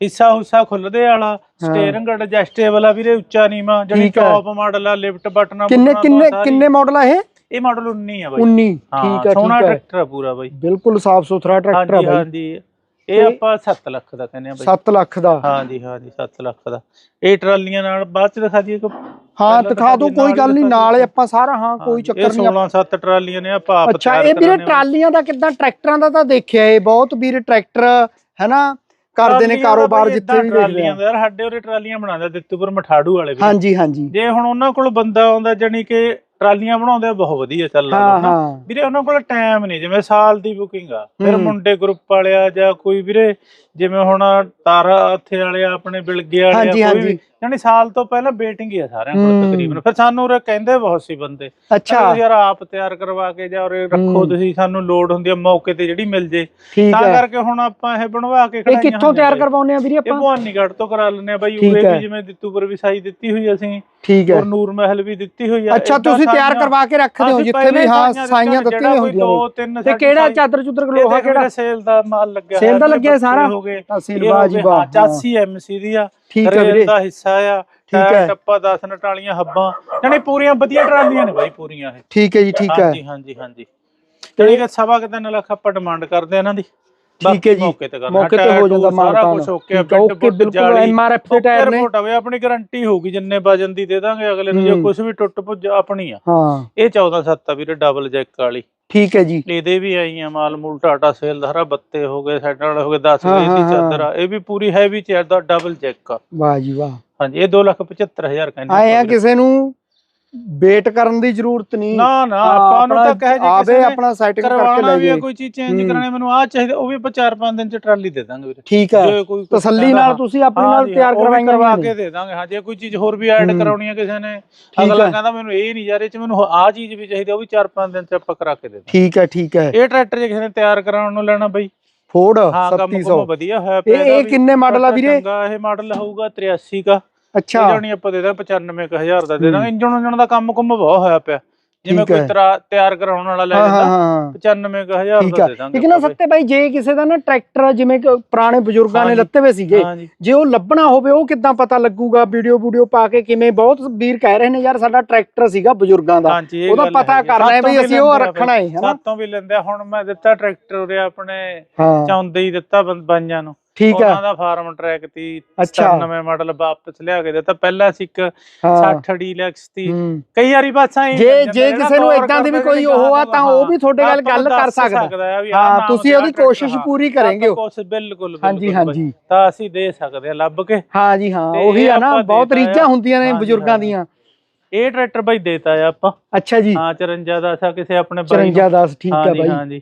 ਹਿੱਸਾ ਹੁੱਸਾ ਖੁੱਲਦੇ ਵਾਲਾ ਸਟੀਅਰਿੰਗ ਐਡਜਸਟੇਬਲ ਆ ਵੀਰੇ ਉੱਚਾ ਨੀਵਾ ਜਿਹੜੀ ਠੀਕ। ਟੌਪ ਮਾਡਲ ਆ ਲਿਫਟ ਬਟਨ ਕਿੰਨੇ ਕਿੰਨੇ ਕਿੰਨੇ ਮਾਡਲ ਆ ਇਹ? ਇਹ ਮਾਡਲ 19 ਆ ਬਾਈ। 19 ਹਾਂ, ਠੀਕ ਸੋਹਣਾ ਠੀਕ ਹੈ। ਟਰੈਕਟਰ ਆ ਪੂਰਾ ਬਾਈ। ਬਿਲਕੁਲ ਸਾਫ਼ ਸੁਥਰਾ ਟਰੈਕਟਰ ਆ ਹਾਂਜੀ ਬਾਈ। ਹਾਂਜੀ। ਇਹ ਤੇ- ਆਪਾਂ 7 ਲੱਖ ਦਾ ਕਹਿੰਦੇ ਆ ਬਾਈ। 7 ਲੱਖ ਦਾ। ਹਾਂਜੀ ਹਾਂਜੀ 7 ਲੱਖ ਦਾ। ਇਹ ਟਰਾਲੀਆਂ ਨਾਲ ਬਾਅਦ ਚ ਦਿਖਾ ਦਈਏ ਕਿ ਹਾਂ ਪਹਿਲਾਂ ਦਿਖਾ ਦਿਓ ਦਿਖਾ ਕੋਈ ਗੱਲ ਨਹੀਂ ਦਿਖਾ ਨਾਲ ਦਿਓ। ਆਪਾਂ ਸਾਰਾ ਹਾਂ ਕੋਈ ਚੱਕਰ ਨਹੀਂ 16 7 ਟਰਾਲੀਆਂ ਨੇ ਆਪਾਂ ਆਪ ਅੱਛਾ ਤਿਆਰ ਇਹ ਵੀਰੇ ਕਰਾਉਂਦੇ। ਟਰਾਲੀਆਂ ਦਾ ਕਿੱਦਾਂ ਟਰੈਕਟਰਾਂ ਦਾ ਤਾਂ ਦੇਖਿਆ ਇਹ ਬਹੁਤ ਵੀਰ ਟਰੈਕਟਰ ਹੈਨਾ? ਕਰਦੇ ਨੇ ਕਾਰੋਬਾਰ ਜਿੱਥੇ ਵੀ ਦੇਖਦੇ ਆ। ਯਾਰ ਸਾਡੇ ਉਰੇ ਟਰਾਲੀਆਂ ਬਣਾਉਂਦੇ ਦਿੱਤੂਪੁਰ ਮਠਾੜੂ ਵਾਲੇ ਵੀ। ਹਾਂਜੀ ਹਾਂਜੀ। ਜੇ ਹੁਣ ਉਹਨਾਂ ਕੋਲ ਬੰਦਾ ਆਉਂਦਾ ਜਾਨੀ ਕਿ ਟਰਾਲੀਆਂ ਬਣਾਉਂਦੇ ਬਹੁਤ ਵਧੀਆ ਚੱਲਦਾ ਹਾਂ ਵੀਰੇ ਉਹਨਾਂ ਕੋਲ ਟਾਈਮ ਨਹੀਂ ਜਿਵੇਂ ਸਾਲ ਦੀ ਬੁਕਿੰਗ ਆ। ਫਿਰ। ਮੁੰਡੇ ਗਰੁੱਪ ਵਾਲਿਆ ਜਾਂ ਕੋਈ ਵੀਰੇ ਜਿਵੇਂ ਹੁਣ ਤਾਰਾ ਉੱਥੇ ਵਾਲੇ ਆਪਣੇ ਬਿਲਗੇ ਵਾਲੇ ਕੋਈ ਵੀ ਹਾਂਜੀ। ਯਾਨੀ ਸਾਲ ਤੋਂ ਪਹਿਲਾਂ ਵੇਟਿੰਗ ਹੀ ਆ ਸਾਰਿਆਂ। ਕੋਲ ਤਕਰੀਬਨ ਫਿਰ ਸਾਨੂੰ ਉਰੇ ਕਹਿੰਦੇ ਬਹੁਤ ਸੀ ਬੰਦੇ ਅੱਛਾ ਯਾਰ ਆਪ ਤਿਆਰ ਕਰਵਾ ਕੇ ਜਾਂ ਉਰੇ ਰੱਖੋ। ਤੁਸੀਂ ਸਾਨੂੰ ਲੋਡ ਹੁੰਦੀ ਆ ਮੌਕੇ ਤੇ ਜਿਹੜੀ ਮਿਲ ਜੇ ਤਾਂ ਕਰਕੇ ਹੁਣ ਆਪਾਂ ਇਹ ਬਣਵਾ ਕੇ ਇਹ ਖੜਾਈਆਂ ਕਿੱਥੋਂ ਤਿਆਰ। ਕਰਵਾਉਂਦੇ ਆ ਵੀਰੇ ਇਹ ਆਪਾਂ ਭਵਾਨੀਗੜ੍ਹ ਤੋਂ ਕਰਾ ਲੈਂਦੇ ਆ ਬਾਈ ਉਰੇ। ਵੀ ਜਿਵੇਂ ਦਿੱਤੂਪੁਰ ਵੀ ਸਾਈ ਦਿੱਤੀ ਹੋਈ ਅਸੀਂ ਠੀਕ ਹੈ ਔਰ ਨੂਰ ਮਹਿਲ ਵੀ ਦਿੱਤੀ ਹੋਈ ਆ ਅੱਛਾ ਤੁਸੀਂ ਤਿਆਰ ਕਰਵਾ ਕੇ ਰੱਖਦੇ ਹੋ ਜਿੱਥੇ ਵੀ ਹਾਂ ਸਾਈਆਂ ਦਿੱਤੀਆਂ ਹੁੰਦੀਆਂ ਤੇ ਕਿਹੜਾ ਚਾਦਰ ਚੁੱਦਰ ਇਹ ਲੋਹਾ ਕਿਹੜਾ ਸੇਲ ਦਾ ਮਾਲ ਲੱਗਿਆ ਸੇਲ ਦਾ ਲੱਗਿਆ ਸਾਰਾ? ਹੋ ਗਏ ਤਹਿਸੀਲ ਬਾਜੀ ਹਾਂ, 84 ਐਮਸੀ ਦੀ ਆ ਠੀਕ ਹੈ ਰੇਲ ਵੀਰੇ। ਦਾ ਹਿੱਸਾ ਆ ਠੀਕ ਹੈ। ਟੱਪਾ 10 ਨਟਾਲੀਆਂ ਹੱਬਾਂ। ਯਾਨੀ ਪੂਰੀਆਂ ਵਧੀਆ ਟਰਾਲੀਆਂ ਨੇ ਬਾਈ ਪੂਰੀਆਂ ਇਹ। ਠੀਕ ਹੈ ਜੀ ਠੀਕ ਹੈ। ਹਾਂਜੀ ਹਾਂਜੀ ਹਾਂਜੀ। ਤੇ ਇਹ ਸਵਾ ਕਿ ਤਿੰਨ ਲੱਖ ਆਪਾਂ ਡਿਮਾਂਡ ਕਰਦੇ ਆ ਇਹਨਾਂ ਦੀ। ਠੀਕ ਹੈ ਜੀ। ਮੌਕੇ ਤੇ ਕਰਨਾ ਮੌਕੇ ਤੇ ਟਾਇਰ ਹੋ ਜਾਂਦਾ ਸਾਰਾ ਕੁਝ ਓਕੇ ਓਕੇ ਬਿਲਕੁਲ ਐਮਆਰਐਫ ਦੇ ਟਾਇਰ ਨੇ। ਹੋਵੇ ਆਪਣੀ ਗਾਰੰਟੀ ਹੋਊਗੀ ਜਿੰਨੇ ਵਜਨ ਦੀ ਦੇ ਦਾਂਗੇ ਅਗਲੇ ਨੂੰ ਜੇ। ਕੁਝ ਵੀ ਟੁੱਟ ਭੁੱਜ ਆਪਣੀ ਆ। ਹਾਂ। ਇਹ 14 7 ਆ ਵੀਰੇ ਡਬਲ ਜੈਕ ਵਾਲੀ। ਠੀਕ ਹੈ ਜੀ। ਇਹਦੇ ਵੀ ਆਈ ਆ ਮਾਲ ਮੂਲ ਟਾਟਾ ਸੇਲ ਦਾ ਹਰਾ ਬੱਤੇ ਹੋ ਗਏ ਸਾਈਡ ਵਾਲੇ ਹੋ ਗਏ 10 ਹਾਂ, ਵੇ ਦੀ ਹਾਂ, ਚਾਦਰ ਆ। ਇਹ ਵੀ ਪੂਰੀ ਹੈਵੀ ਚੇਅਰ ਦਾ ਡਬਲ ਚੈੱਕ ਆ। ਵਾਹ ਜੀ ਵਾਹ। ਹਾਂਜੀ ਇਹ 275000 ਕਹਿੰਦੇ ਆਏ ਆ। ਕਿਸੇ ਨੂੰ? ਵੇਟ ਕਰਨ ਦੀ ਜ਼ਰੂਰਤ ਨਹੀਂ। ਨਾ ਨਾ ਆਪਾਂ ਨੂੰ ਤਾਂ ਕਹੇ ਜੇ ਆਵੇ ਆਪਣਾ ਸੈਟਿੰਗ ਕਰਕੇ ਲੈ ਆ ਜਾਏ ਕੋਈ ਚੀਜ਼ ਚੇਂਜ। ਕਰਾਣੀ ਮੈਨੂੰ ਆ ਚਾਹੀਦਾ ਉਹ ਵੀ ਆਪਾਂ 4-5 ਦਿਨ ਚ ਟਰਾਲੀ ਦੇ ਦਾਂਗੇ ਵੀਰੇ। ਠੀਕ ਹੈ ਤਸੱਲੀ ਨਾਲ ਤੁਸੀਂ ਆਪਣੇ ਨਾਲ ਤਿਆਰ ਕਰਵਾਈਆਂ ਕਰਵਾ ਕੇ ਦੇ ਦਾਂਗੇ ਹਾਂ ਜੇ ਕੋਈ ਚੀਜ਼ ਹੋਰ ਵੀ ਐਡ। ਕਰਾਉਣੀ ਹੈ ਕਿਸੇ ਨੇ ਅਗਲਾ ਕਹਿੰਦਾ ਮੈਨੂੰ ਇਹ ਨਹੀਂ ਯਾਰ ਇਹ ਚ ਮੈਨੂੰ ਆਹ ਚੀਜ਼ ਵੀ ਚਾਹੀਦੀ ਆ, ਉਹ ਵੀ 4-5 ਦਿਨ ਚ ਆਪਾਂ ਕਰਾ ਕੇ ਦੇ ਦਾਂਗੇ। ਠੀਕ ਹੈ ਠੀਕ ਹੈ ਇਹ ਟਰੈਕਟਰ ਜੇ ਕਿਸੇ ਨੇ ਤਿਆਰ ਕਰਾਉਣ ਨੂੰ ਲੈਣਾ ਬਈ। ਫੋਰਡ ਹਾਂ ਕੰਮ 3700 ਕੁਮ ਵਧੀਆ ਹੋਇਆ ਇਹ। ਕਿੰਨੇ ਮਾਡਲ ਆ ਵੀਰੇ? ਇਹ ਮਾਡਲ ਹੋਊਗਾ 83 ਦਾ ਅੱਛਾ। ਇਹ ਜਾਨੀ ਆਪਾਂ ਦੇ ਦਾਂ 95000 ਦਾ ਦੇ। ਦਾਂਗੇ ਇੰਜਣ ਉਂਜਣ ਦਾ ਕੰਮ ਕੁਮ ਬਹੁਤ ਹੋਇਆ ਪਿਆ। ਜਿਵੇਂ ਕੋਈ ਤਿਆਰ ਕਰਾਉਣ ਵਾਲਾ ਲੈ ਜਾਂਦਾ ਹਾਂ 95000 ਠੀਕ ਦਾ ਦੇ ਦਾਂਗੇ ਇੱਕ ਨਾ ਆਪਾਂ ਸੱਤੇ ਬਾਈ ਜੇ ਕਿਸੇ ਦਾ ਨਾ ਟਰੈਕਟਰ ਜਿਵੇਂ ਪੁਰਾਣੇ ਬਜ਼ੁਰਗਾਂ ਨੇ। ਲੱਤੇ ਹੋਏ ਸੀਗੇ ਜੇ ਉਹ ਲੱਭਣਾ ਹੋਵੇ ਉਹ ਕਿੱਦਾਂ ਪਤਾ ਲੱਗੂਗਾ? ਵੀਡੀਓ ਵੀਡੀਓ ਪਾ ਕੇ ਕਿਵੇਂ? ਬਹੁਤ ਵੀਰ ਕਹਿ ਰਹੇ ਨੇ ਯਾਰ ਸਾਡਾ ਟਰੈਕਟਰ ਸੀਗਾ ਬਜ਼ੁਰਗਾਂ ਦਾ। ਉਹਦਾ ਪਤਾ। ਕਰਨਾ ਹੈ ਵੀ ਅਸੀਂ ਉਹ ਰੱਖਣਾ ਹੈ ਹਨਾ ਸਾਤੋਂ ਵੀ ਲੈਂਦੇ। ਹੁਣ ਮੈਂ ਦਿੱਤਾ ਟਰੈਕਟਰ ਉਰੇ ਆਪਣੇ ਹਾਂ। ਚਾਹੁੰਦੇ ਹੀ ਦਿੱਤਾ ਬਾਈਆਂ ਨੂੰ। ਠੀਕ ਹੈ ਉਹਨਾਂ ਦਾ ਫਾਰਮ ਟਰੈਕ ਤੀ ਅੱਛਾ। 97 ਮਾਡਲ ਵਾਪਸ ਲਿਆ ਕੇ ਦਿੱਤਾ ਪਹਿਲਾਂ ਸੀ ਇੱਕ ਹਾਂ। 60 ਡੀਲੈਕਸ ਤੀ ਹੂੰ। ਕਈ ਵਾਰੀ ਬਸ ਜੇ ਜੇ ਕਿਸੇ ਨੂੰ ਇਦਾਂ ਦੀ ਵੀ ਕੋਈ ਉਹ ਆ ਤਾਂ ਉਹ ਵੀ ਤੁਹਾਡੇ ਨਾਲ ਗੱਲ ਕਰ ਸਕਦਾ। ਹਾਂ ਤੁਸੀਂ ਉਹਦੀ ਕੋਸ਼ਿਸ਼ ਪੂਰੀ ਕਰਾਂਗੇ। ਕੋਸ਼ਿਸ਼ ਬਿਲਕੁਲ ਹਾਂਜੀ ਹਾਂਜੀ। ਤਾਂ ਅਸੀਂ ਦੇ ਸਕਦੇ ਆ ਲੱਭ ਕੇ। ਹਾਂ ਜੀ ਹਾਂ ਉਹੀ ਆ ਨਾ ਬਹੁਤ ਰੀਝਾਂ ਆ। ਹੁੰਦੀਆਂ ਨੇ ਬਜ਼ੁਰਗਾਂ। ਦੀਆਂ। ਇਹ ਟਰੈਕਟਰ ਬਾਈ ਦੇਤਾ ਆ ਆਪਾਂ। ਅੱਛਾ ਜੀ। ਹਾਂ 54 ਦਾ ਸਾ ਕਿਸੇ ਆਪਣੇ ਬਾਈ ਨੂੰ। 54 10 ਠੀਕ ਹੈ ਹਾਂਜੀ ਬਾਈ। ਹਾਂਜੀ।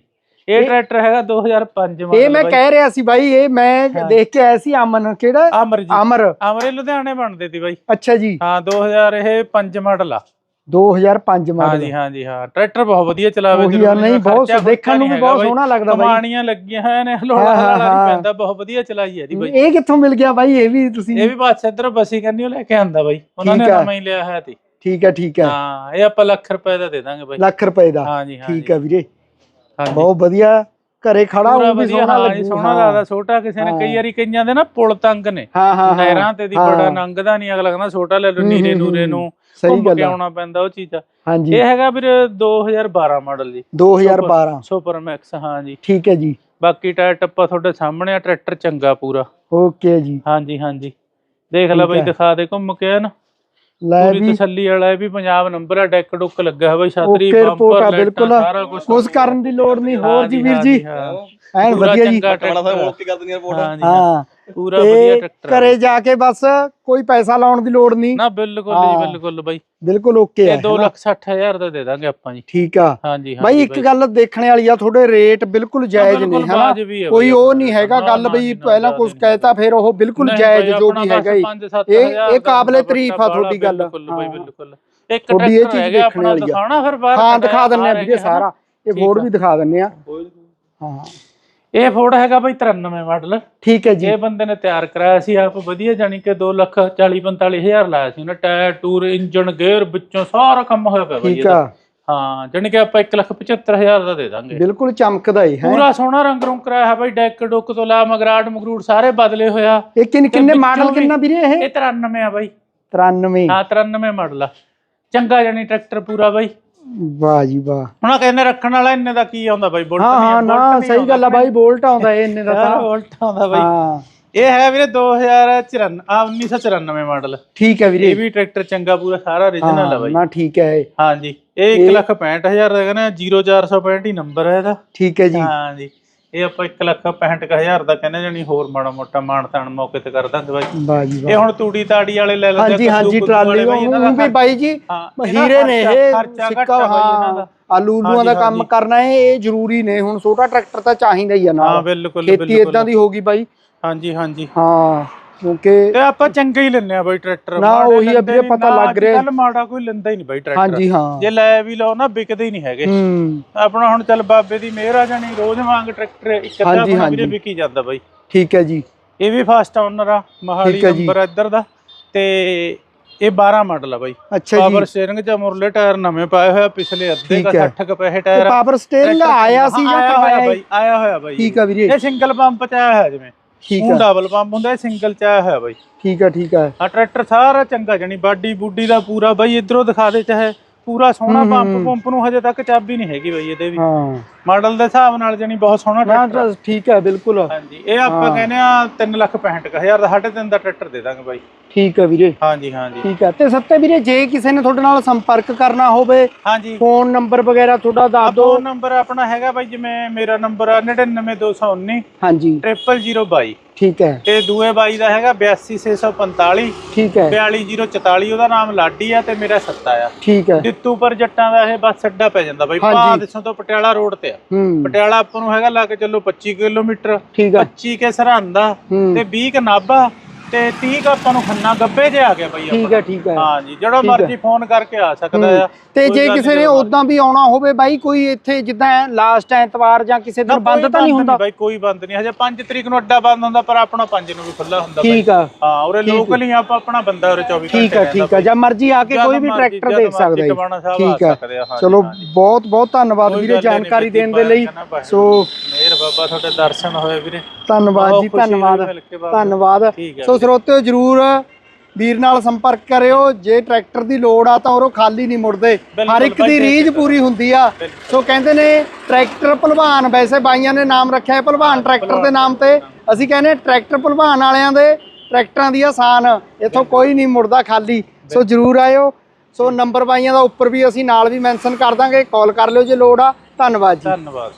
ਇਹ ਟਰੈਕਟਰ ਹੈਗਾ 2005 ਮਾਡਲ ਇਹ ਮੈਂ ਕਹਿ ਰਿਹਾ ਸੀ ਬਾਈ ਇਹ ਮੈਂ ਹਾਂ। ਦੇਖ ਕੇ ਆਇਆ ਸੀ ਅਮਨ ਕਿਹੜਾ? ਅਮਰ ਜੀ। ਅਮਰ। ਅਮਰੇ ਲੁਧਿਆਣੇ ਬਣਦੇ ਤੀ ਬਾਈ। ਅੱਛਾ ਜੀ। ਹਾਂ 2000 ਇਹ 5 ਮਾਡਲ ਆ। 2005 ਮਾਡਲ ਹਾਂਜੀ ਹਾਂਜੀ ਹਾਂ। ਟਰੈਕਟਰ ਬਹੁਤ ਵਧੀਆ ਚਲਾਵੇ ਆ ਨਹੀਂ ਬਹੁਤ ਦੇਖਣ ਨੂੰ ਵੀ ਬਹੁਤ ਸੋਹਣਾ ਲੱਗਦਾ ਬਾਈ। ਕਮਾਣੀਆਂ ਲੱਗੀਆਂ ਹੋਇਆ ਨੇ ਹਲੋੜਾ ਹਾਂ, ਹਾਂ, ਵਾਲਾ ਹਾਂ। ਨਹੀਂ ਪੈਂਦਾ ਬਹੁਤ ਵਧੀਆ ਚਲਾਈ ਹੈ ਦੀ ਬਾਈ। ਇਹ ਕਿੱਥੋਂ ਮਿਲ ਗਿਆ ਬਾਈ? ਇਹ ਵੀ ਤੁਸੀਂ ਇਹ ਵੀ ਬਾਤ ਇੱਧਰ ਬਸੀ ਕਰਨੀ ਉਹ ਲੈ ਕੇ ਆਂਦਾ ਬਾਈ। ਉਹਨਾਂ ਨੇ। ਨਵਾਂ ਹੀ ਲਿਆ ਹੈ ਤੀ। ਠੀਕ ਹੈ ਠੀਕ ਹੈ ਹਾਂ ਇਹ ਆਪਾਂ ਲੱਖ ਰੁਪਏ ਦਾ ਦੇ ਦਾਂਗੇ ਬਾਈ। ਲੱਖ ਰੁਪਏ ਦਾ। ਹਾਂਜੀ ਹਾਂਜੀ। ਠੀਕ ਹੈ ਵੀਰੇ। ਹਾਂਜੀ। ਬਹੁਤ ਵਧੀਆ ਘਰੇ ਖੜਾ ਪੂਰਾ ਉਹ ਵੀ ਵਧੀਆ ਸੋਹਣਾ ਹਾਂ ਲੱਗੂ। ਸੋਹਣਾ ਲੱਗਦਾ ਛੋਟਾ ਕਿਸੇ ਨੇ ਕਈ। ਵਾਰੀ ਕਈਆਂ ਦੇ ਨਾ ਪੁਲ ਤੰਗ ਨੇ। ਹਾਂ ਹਾਂ ਹਾਂ। ਨਹਿਰਾਂ ਤੇ ਦੀ ਹਾਂ। ਬੜਾ ਨੰਗਦਾ ਨਹੀਂ ਅਗਲਾ ਕਹਿੰਦਾ ਛੋਟਾ ਲੈ ਲਓ ਹੂੰ, ਨੀਰੇ ਹੂੰ, ਨੂਰੇ ਹੂੰ। ਨੂੰ ਸਹੀ ਘੁੰਮ ਗੱਲ ਕੇ ਆ। ਆਉਣਾ ਪੈਂਦਾ ਉਹ ਚੀਜ਼। ਹਾਂਜੀ। ਇਹ ਹੈਗਾ ਵੀਰ 2012 ਮਾਡਲ ਜੀ 2012 ਸੁਪਰ ਮੈਕਸ ਹਾਂ ਜੀ ਠੀਕ ਹੈ ਜੀ। ਬਾਕੀ ਟਾਇਰ ਟੱਪਾ ਤੁਹਾਡੇ ਸਾਹਮਣੇ ਆ ਟਰੈਕਟਰ ਚੰਗਾ ਪੂਰਾ। ਓਕੇ ਜੀ। ਹਾਂਜੀ ਹਾਂਜੀ। ਦੇਖ ਲੈ ਠੀਕ ਬਈ ਹੈ। ਦਿਖਾ ਦੇ ਘੁੰਮ ਕੇ ਨਾ। ਲੈ ਵੀ ਤਸੱਲੀ ਵਾਲਾ ਇਹ ਵੀ ਪੰਜਾਬ ਨੰਬਰ ਆ ਡੈਕ ਡੁੱਕ ਲੱਗਾ ਹੈ ਬਈ ਛਤਰੀ ਬੰਪਰ ਬਿਲਕੁਲ। ਸਾਰਾ ਕੁਝ ਕਰਨ ਦੀ ਲੋੜ ਨਹੀਂ ਹੋਰ ਜੀ ਵੀਰ ਜੀ। ਐਨ ਵਧੀਆ ਜੀ। ਟਾਣਾ ਸਾਹਿਬ ਓਕੇ ਕਰ। ਦਿੰਦੀਆਂ ਰਿਪੋਰਟ। ਹਾਂ ਜੀ ਹਾਂ, ਹਾਂ। ਪੂਰਾ ਵਧੀਆ ਟਰੈਕਟਰ ਆ। ਘਰੇ ਜਾ ਕੇ ਬਸ ਕੋਈ ਪੈਸਾ ਲਾਉਣ ਦੀ ਲੋੜ ਨਹੀਂ ਨਾ ਬਿਲਕੁਲ ਹਾਂ। ਜੀ ਬਿਲਕੁਲ ਬਈ ਬਿਲਕੁਲ ਓਕੇ ਇਹ ਹੈ 2 ਹਨਾ? ਲੱਖ 60 ਹਜ਼ਾਰ ਦਾ ਦੇ ਦਾਂਗੇ ਆਪਾਂ ਜੀ ਠੀਕ ਆ ਹਾਂਜੀ ਹਾਂ ਬਾਈ ਇੱਕ ਗੱਲ ਦੇਖਣੇ ਵਾਲੀ ਆ ਤੁਹਾਡੇ ਰੇਟ ਬਿਲਕੁਲ ਜਾਇਜ਼ ਨੇ ਹਨਾ ਕੋਈ ਉਹ ਨਹੀਂ ਹੈਗਾ ਗੱਲ ਬਈ ਪਹਿਲਾਂ ਕੁਝ ਕਹਿਤਾ ਫਿਰ ਉਹ ਬਿਲਕੁਲ ਜਾਇਜ਼ ਜੋ ਵੀ ਹੈਗਾ ਹੀ ਇਹ- ਇਹ ਕਾਬਲੇ ਤਾਰੀਫ ਆ ਤੁਹਾਡੀ ਗੱਲ। ਬਿਲਕੁਲ ਬਈ ਹਾਂ। ਬਿਲਕੁਲ ਇੱਕ ਤੁਹਾਡੀ ਇਹ ਟਰੈਕਟਰ ਚੀਜ਼ ਹੈਗਾ ਦੇਖਣ ਆਪਣਾ ਵਾਲੀ ਆ। ਦਿਖਾਉਣਾ ਫਿਰ ਬਾਹਰ ਹਾਂ ਦਿਖਾ ਦਿੰਨੇ ਆ ਵੀਰੇ। ਸਾਰਾ ਇਹ ਬੋਰਡ। ਵੀ ਦਿਖਾ ਦਿੰਨੇ ਆ ਹਾਂ ਇਹ ਫੋਰਡ ਹੈਗਾ ਬਈ 93 ਮਾਡਲ। ਠੀਕ ਹੈ ਜੀ। ਇਹ ਬੰਦੇ ਨੇ ਤਿਆਰ ਕਰਾਇਆ ਸੀ ਆਪ ਵਧੀਆ ਜਾਨੀ ਕਿ 2 ਲੱਖ 40 45 ਹਜ਼ਾਰ ਲਾਇਆ ਸੀ ਉਹਨੇ। ਟਾਇਰ ਟੂਰ ਇੰਜਨ ਗੇਅਰ ਵਿੱਚੋਂ ਸਾਰਾ ਕੰਮ ਹੋਇਆ ਪਿਆ ਬਈ ਠੀਕ ਆ। ਹਾਂ ਜਾਨੀ ਕਿ ਆਪਾਂ 1 ਲੱਖ 75 ਹਜ਼ਾਰ ਦਾ ਦੇ ਦਾਂਗੇ। ਬਿਲਕੁਲ ਚਮਕਦਾ ਹੀ। ਹੈ ਪੂਰਾ ਸੋਹਣਾ ਰੰਗ ਰੁੰਗ ਕਰਾਇਆ ਹੈ ਬਈ ਡੈਕ ਡੁੱਕ ਤੋਂ ਲਾ ਮਗਰਾਟ ਮਗਰੂਟ ਸਾਰੇ ਬਦਲੇ ਹੋਇਆ। ਇਹ ਕਿੰਨੇ ਕਿੰਨੇ ਮਾਡਲ ਕਿੰਨਾ ਵੀਰੇ ਇਹ? ਇਹ 93 ਆ ਬਾਈ। 93 ਹਾਂ 93 ਮਾਡਲ ਆ। ਚੰਗਾ ਜਾਨੀ ਟਰੈਕਟਰ ਪੂਰਾ ਬਾਈ। ਵਾਹ ਜੀ ਵਾਹ। ਹੁਣ ਕਹਿੰਦੇ ਰੱਖਣ ਵਾਲਾ ਇੰਨੇ ਦਾ ਕੀ ਆਉਂਦਾ ਬਾਈ ਬੁਲਟ ਹਾਂ ਨਹੀਂ ਹਾਂ ਨਾ ਸਹੀ ਗੱਲ ਆ ਬਾਈ। ਬੋਲਟ ਆਉਂਦਾ ਇਹ ਇੰਨੇ ਦਾ ਤਾਂ। ਬੁਲਟ ਆਉਂਦਾ ਬਾਈ। ਹਾਂ। ਇਹ ਹੈ ਵੀਰੇ 2094 ਆ 1994 ਮਾਡਲ ਠੀਕ ਹੈ ਵੀਰੇ। ਇਹ ਵੀ ਟਰੈਕਟਰ ਚੰਗਾ ਪੂਰਾ ਸਾਰਾ origignal ਆ ਬਾਈ। ਨਾ ਠੀਕ ਹੈ ਇਹ। ਹਾਂਜੀ ਇਹ 165000 ਦਾ ਕਹਿੰਦਾ 04665 ਹੀ ਨੰਬਰ ਹੈ ਇਹਦਾ। ਠੀਕ ਹੈ ਜੀ। ਹਾਂਜੀ। ਇਹ ਆਪਾਂ 165000 ਦਾ ਕਹਿੰਦੇ ਜਾਨੀ ਹੋਰ ਮਾੜਾ ਮੋਟਾ ਮਾਣ ਤਾਣ ਮੌਕੇ ਤੇ ਕਰ ਦਾਂਗੇ ਬਾਈ। ਇਹ ਹੁਣ ਤੂੜੀ ਤਾੜੀ ਵਾਲੇ ਲੈ ਲੈਂਦੇ ਹਾਂਜੀ ਹਾਂਜੀ ਟਰਾਲੀ ਉਹ ਵੀ ਬਾਈ ਜੀ ਹਾਂ, ਹੀਰੇ ਨੇ ਇਹ ਸਿੱਕਾ ਹਾਂ। ਆਲੂ ਉਲੂਆਂ ਦਾ ਕੰਮ। ਕਰਨਾ ਇਹ ਇਹ ਜ਼ਰੂਰੀ ਨੇ ਹੁਣ ਛੋਟਾ ਟਰੈਕਟਰ ਤਾਂ ਚਾਹੀਦਾ ਹੀ ਆ ਹਾਂ ਨਾਲ ਬਿਲਕੁਲ ਖੇਤੀ ਬਿਲਕੁਲ। ਇਦਾਂ ਦੀ ਹੋਗੀ ਬਾਈ। ਹਾਂਜੀ ਹਾਂਜੀ। ਹਾਂ। ਕਿਉਂਕਿ ਤੇ ਆਪਾਂ ਚੰਗਾ ਹੀ ਲੈਨੇ ਆ ਬਾਈ ਟਰੈਕਟਰ। ਨਾ, ਉਹੀ ਆ ਵੀਰੇ, ਪਤਾ ਲੱਗ ਰਿਹਾ। ਕੱਲ ਮਾੜਾ ਕੋਈ ਲੈਂਦਾ ਹੀ ਨਹੀਂ ਬਾਈ ਟਰੈਕਟਰ। ਹਾਂਜੀ ਹਾਂ। ਜੇ ਲੈ ਵੀ ਲਓ ਨਾ ਵਿਕਦੇ ਹੀ ਨਹੀਂ ਹੈਗੇ। ਹੂੰ। ਆਪਣਾ ਹੁਣ ਚੱਲ ਬਾਬੇ ਦੀ ਮਿਹਰ ਆ ਜਾਣੀ ਰੋਜ਼ ਵਾਂਗ ਟਰੈਕਟਰ ਇੱਕ ਅੱਧਾ ਹਾਂਜੀ, ਆਪਣਾ ਵੀਰੇ ਹਾਂਜੀ। ਵਿਕੀ ਜਾਂਦਾ ਬਾਈ। ਠੀਕ ਹੈ ਜੀ। ਇਹ ਵੀ ਫਾਸਟ ਓਨਰ ਆ ਮਹਾਲੀ ਠੀਕ ਹੈ ਜੀ। ਨੰਬਰ ਆ ਇੱਧਰ ਦਾ। ਤੇ ਇਹ 12 ਮਾਡਲ ਆ ਬਾਈ। ਅੱਛਾ ਜੀ। ਪਾਵਰ ਸਟੀਅਰਿੰਗ ਚ ਮੁਰਲੇ ਟਾਇਰ ਨਵੇਂ ਪਾਏ ਹੋਇਆ ਪਿਛਲੇ ਅੱਧੇ ਠੀਕ ਹੈ। 60 ਕ ਪੈਸੇ ਟਾਇਰ। ਪਾਵਰ ਸਟੀਅਰਿੰਗ ਟਰੈਕਟਰ ਆਇਆ ਸੀ ਜਾਂ ਆਇਆ ਕਰਵਾਇਆ ਹੋਇਆ ਹੈ? ਬਾਈ ਆਇਆ ਹੋਇਆ ਬਾਈ। ਠੀਕ ਆ ਵੀਰੇ। ਇਹ ਸਿੰਗਲ ਪੰਪ ਚ ਆਇਆ ਹੋਇਆ ਜਿਵੇਂ। ਠੀਕ ਆ। ਡਬਲ ਪੰਪ ਹੁੰਦਾ ਇਹ ਸਿੰਗਲ ਚ ਆਇਆ ਹੋਇਆ ਬਾਈ। ਠੀਕ ਆ ਠੀਕ ਆ। ਆ ਟਰੈਕਟਰ ਸਾਰਾ ਚੰਗਾ ਜਣੀ ਬਾਡੀ ਬੂਡੀ ਦਾ ਪੂਰਾ ਬਾਈ ਇਧਰੋਂ ਦਿਖਾ ਦੇ ਚਾਹੇ ਪੂਰਾ ਸੋਹਣਾ ਪੰਪ। ਪੰਪ ਨੂੰ ਹਜੇ ਤੱਕ ਚਾਬੀ ਨਹੀਂ ਹੈਗੀ ਬਾਈ ਇਹਦੇ ਵੀ ਹਾਂ। ਮਾਡਲ ਦੇ ਹਿਸਾਬ ਨਾਲ ਜਣੀ ਬਹੁਤ ਸੋਹਣਾ ਨਾ ਟਰੈਕਟਰ ਤਾਂ ਠੀਕ ਹੈ ਬਿਲਕੁਲ। ਹਾਂਜੀ ਇਹ ਆਪਾਂ। ਕਹਿੰਦੇ ਆ 365000 ਦਾ ਸਾਢੇ ਤਿੰਨ ਦਾ ਟਰੈਕਟਰ ਦੇ ਦਾਂਗੇ ਬਾਈ। ਠੀਕ ਹੈ ਵੀਰੇ। ਹਾਂਜੀ ਹਾਂਜੀ। ਠੀਕ ਹੈ ਤੇ ਸੱਤੇ ਵੀਰੇ ਜੇ ਕਿਸੇ ਨੇ ਤੁਹਾਡੇ ਨਾਲ ਸੰਪਰਕ ਕਰਨਾ ਹੋਵੇ ਹਾਂਜੀ। ਫੋਨ ਨੰਬਰ ਵਗੈਰਾ ਤੁਹਾਡਾ ਦੱਸ ਦਿਓ। ਫੋਨ ਨੰਬਰ ਆਪਣਾ ਹੈਗਾ ਬਾਈ ਜਿਵੇਂ ਮੇਰਾ ਨੰਬਰ ਆ 99219 ਹਾਂਜੀ। 0022 ਠੀਕ ਹੈ। ਤੇ ਦੂਏ ਬਾਈ ਦਾ ਹੈਗਾ 82645 ਠੀਕ ਹੈ। 42044 ਉਹਦਾ ਨਾਮ ਲਾਡੀ ਆ ਤੇ ਮੇਰਾ ਸੱਤਾ ਆ। ਠੀਕ ਹੈ। ਦਿੱਤੂ ਪਰ ਜੱਟਾਂ ਦਾ ਇਹ ਬੱਸ ਅੱਡਾ ਪੈ ਜਾਂਦਾ ਬਾਈ। ਭਾਦਸੋਂ ਤੋਂ ਪਟਿਆਲਾ ਰੋਡ ਤੇ ਆ। ਪਟਿਆਲਾ ਆਪਾਂ ਨੂੰ ਹੈਗਾ ਲਾ ਕੇ ਚੱਲੋ 25 ਕਿਲੋਮੀਟਰ ਠੀਕ ਹੈ। 25 ਕੇ ਸਰਹੰਦ ਤੇ 20 ਕ ਨਾਭਾ। ਤੇ 30 ਕ ਆਪਾਂ ਨੂੰ ਖੰਨਾ ਗੱਬੇ ਜੇ ਆ ਗਿਆ ਬਾਈ ਠੀਕ ਹੈ ਠੀਕ ਹੈ। ਹਾਂ ਜੀ ਜਿਹੜਾ। ਮਰਜ਼ੀ ਫੋਨ ਕਰਕੇ ਆ ਸਕਦਾ। ਆ। ਤੇ ਜੇ ਕਿਸੇ ਨੀ ਉਦਾਂ ਵੀ ਆਉਣਾ ਹੋਵੇ ਬਾਈ ਕੋਈ ਇੱਥੇ ਜਿੱਦਾਂ ਲਾਸਟ ਐਤਵਾਰ ਜਾਂ ਕਿਸੇ ਦਿਨ ਬੰਦ ਤਾਂ ਨਹੀਂ ਹੁੰਦਾ? ਬਾਈ ਕੋਈ ਬੰਦ ਨਹੀਂ ਹਜੇ 5 ਤਰੀਕ ਨੂੰ ਅੱਡਾ ਬੰਦ ਹੁੰਦਾ ਪਰ ਆਪਣਾ 5 ਨੂੰ ਵੀ ਖੁੱਲਾ ਹੁੰਦਾ ਠੀਕ ਆ। ਹਾਂ ਉਰੇ ਲੋਕਲ ਹੀ ਆਪਾਂ ਆਪਣਾ ਬੰਦਾ ਉਰੇ 24 ਘੰਟੇ ਠੀਕ ਆ ਠੀਕ ਆ। ਜਾਂ ਮਰਜ਼ੀ ਆ ਕੇ ਕੋਈ ਵੀ ਟਰੈਕਟਰ ਦੇਖ ਸਕਦਾ। ਠੀਕ ਆ। ਹਾਂਜੀ, ਚਲੋ ਹਾਂਜੀ। ਬਹੁਤ ਬਹੁਤ ਧੰਨਵਾਦ ਵੀਰੇ ਜਾਣਕਾਰੀ ਦੇਣ ਦੇ ਲਈ। ਸੋ ਮੇਰ ਬਾਬਾ ਤੁਹਾਡੇ ਦਰਸ਼ਨ ਹੋਏ ਵੀਰੇ। ਧੰਨਵਾਦ ਜੀ ਧੰਨਵਾਦ। ਧੰਨਵਾਦ। ਸੋ ਸਰੋਤਿਓ ਜਰੂਰ ਵੀਰ ਨਾਲ ਸੰਪਰਕ ਕਰਿਓ। ਜੇ ਟਰੈਕਟਰ ਦੀ ਲੋੜ ਆ ਤਾਂ ਉਹ ਖਾਲੀ ਨਹੀਂ ਮੁੜਦੇ। ਹਰ ਇੱਕ ਦੀ ਰੀਝ। ਪੂਰੀ ਹੁੰਦੀ ਆ। ਸੋ ਕਹਿੰਦੇ ਨੇ ਟਰੈਕਟਰ ਭਲਵਾਨ ਵੈਸੇ ਬਾਈਆਂ ਨੇ ਨਾਮ ਰੱਖਿਆ ਹੈ ਭਲਵਾਨ ਟਰੈਕਟਰ ਦੇ ਨਾਮ ਤੇ। ਅਸੀਂ ਕਹਿੰਦੇ ਟਰੈਕਟਰ ਭਲਵਾਨ ਵਾਲਿਆਂ ਦੇ ਟਰੈਕਟਰਾਂ ਦੀ ਆਸਾਨ। ਇੱਥੋਂ ਕੋਈ ਨਹੀਂ ਮੁੜਦਾ ਖਾਲੀ। ਸੋ ਜਰੂਰ ਆਇਓ। ਸੋ ਨੰਬਰ ਬਾਈਆਂ ਦਾ ਉੱਪਰ ਵੀ ਅਸੀਂ ਨਾਲ ਵੀ ਮੈਂਸ਼ਨ ਕਰ ਦਾਂਗੇ। ਕਾਲ ਕਰ ਲਿਓ ਜੇ ਲੋੜ ਆ। ਧੰਨਵਾਦ ਜੀ। ਧੰਨਵਾਦ।